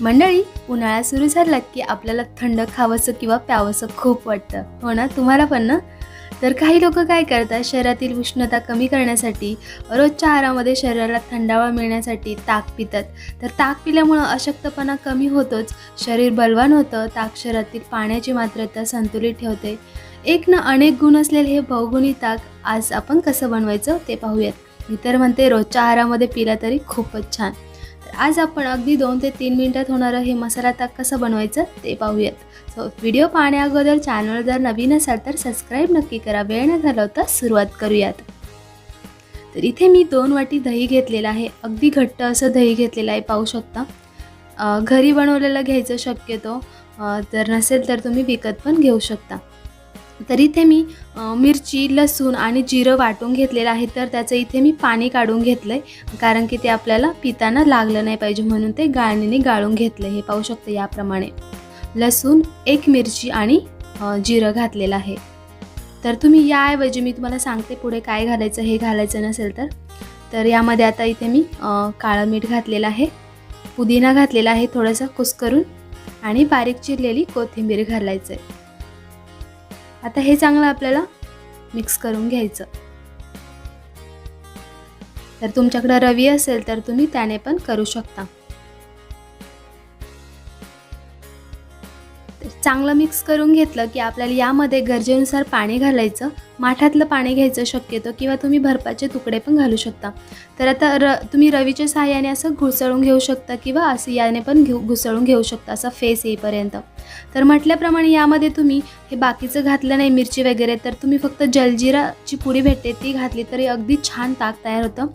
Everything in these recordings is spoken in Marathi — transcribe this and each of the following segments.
मंडळी उन्हाळा सुरू झाला की आपल्याला थंड खावंसं किंवा प्यावंसं खूप वाटतं. हो ना? तुम्हाला पण ना? तर काही लोक काय करतात शरीरातील उष्णता कमी करण्यासाठी रोजच्या आहारामध्ये शरीराला थंडावा मिळण्यासाठी ताक पितात. तर ताक पिल्यामुळं अशक्तपणा कमी होतोच शरीर बलवान होतं ताक शरीरातील पाण्याची मात्रता संतुलित ठेवते. एक ना अनेक गुण असलेले हे बहुगुणी ताक आज आपण कसं बनवायचं ते पाहूयात. मी तर म्हणते रोजच्या आहारामध्ये पिला तरी खूपच छान. आज आपण अगदी दोन ते तीन मिनिटात होणारं हे मसाला ताक कसं बनवायचं ते पाहूयात. सो व्हिडिओ पाहण्याअगोदर चॅनल जर नवीन असाल तर सबस्क्राईब नक्की करा. वेळ न घालवता सुरुवात करूयात. तर इथे मी दोन वाटी दही घेतलेलं आहे. अगदी घट्ट असं दही घेतलेलं आहे पाहू शकता. घरी बनवलेलं घ्यायचं शक्यतो. जर नसेल तर तुम्ही विकत पण घेऊ शकता. तर इथे मी मिरची लसूण आणि जिरं वाटून घेतलेलं आहे. तर त्याचं इथे मी पाणी काढून घेतलं आहे कारण की ते आपल्याला पिताना लागलं नाही पाहिजे म्हणून ते गाळणीने गाळून घेतलं हे पाहू शकतं याप्रमाणे. लसूण एक मिरची आणि जिरं घातलेलं आहे. तर तुम्ही याऐवजी मी तुम्हाला सांगते पुढे काय घालायचं हे घालायचं नसेल तर. तर यामध्ये आता इथे मी काळं मीठ घातलेलं आहे. पुदिना घातलेला आहे थोडंसं कुस्करून. आणि बारीक चिरलेली कोथिंबीर घालायचं आहे आता हे चांगलं आपल्याला मिक्स करून घ्यायचं. तर तुमच्याकडं रवी असेल तर तुम्ही त्याने पण करू शकता. तर चांगलं मिक्स करून घेतलं की आपल्याला यामध्ये गरजेनुसार पाणी घालायचं. माठातलं पाणी घ्यायचं शक्यतो किंवा तुम्ही बर्फाचे तुकडे पण घालू शकता. तर आता र तुम्ही रवीच्या सहाय्याने असं घुसळून घेऊ शकता किंवा असं याने पण घेऊ घुसळून घेऊ शकता असा फेस येईपर्यंत. तर म्हटल्याप्रमाणे यामध्ये तुम्ही हे बाकीचं घातलं नाही मिरची वगैरे तर तुम्ही फक्त जलजिराची पुडी भेटते ती घातली तरी अगदी छान ताक तयार होतं.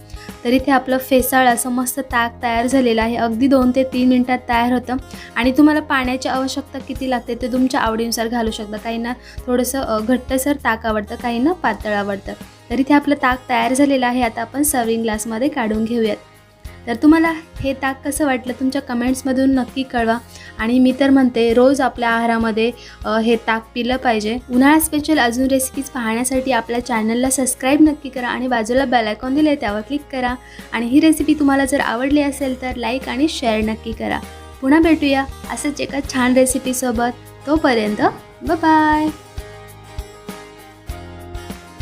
तर इथे आपलं फेसाळ असं मस्त ताक तयार झालेलं आहे अगदी दोन ते तीन मिनटात तयार होतं. आणि तुम्हाला पाण्याची आवश्यकता किती लागते ते तुमच्या आवडीनुसार घालू शकता. काहींना थोडंसं घट्टसर ताक आवडतं काही काहींना पातळ आवडतं. तर इथे आपलं ताक तयार झालेलं आहे आता आपण सर्विंग ग्लासमध्ये काढून घेऊयात. तर तुम्हाला हे ताक कसं वाटलं तुमच्या कमेंट्समधून नक्की कळवा. आणि मी तर म्हणते रोज आपल्या आहारामध्ये हे ताक पिलं पाहिजे. उन्हाळा स्पेशल अजून रेसिपीज पाहण्यासाठी आपल्या चॅनलला सबस्क्राईब नक्की करा आणि बाजूला बेलायकॉन दिले त्यावर क्लिक करा. आणि ही रेसिपी तुम्हाला जर आवडली असेल तर लाईक आणि शेअर नक्की करा. पुन्हा भेटूया असंच एका छान रेसिपीसोबत तोपर्यंत बाय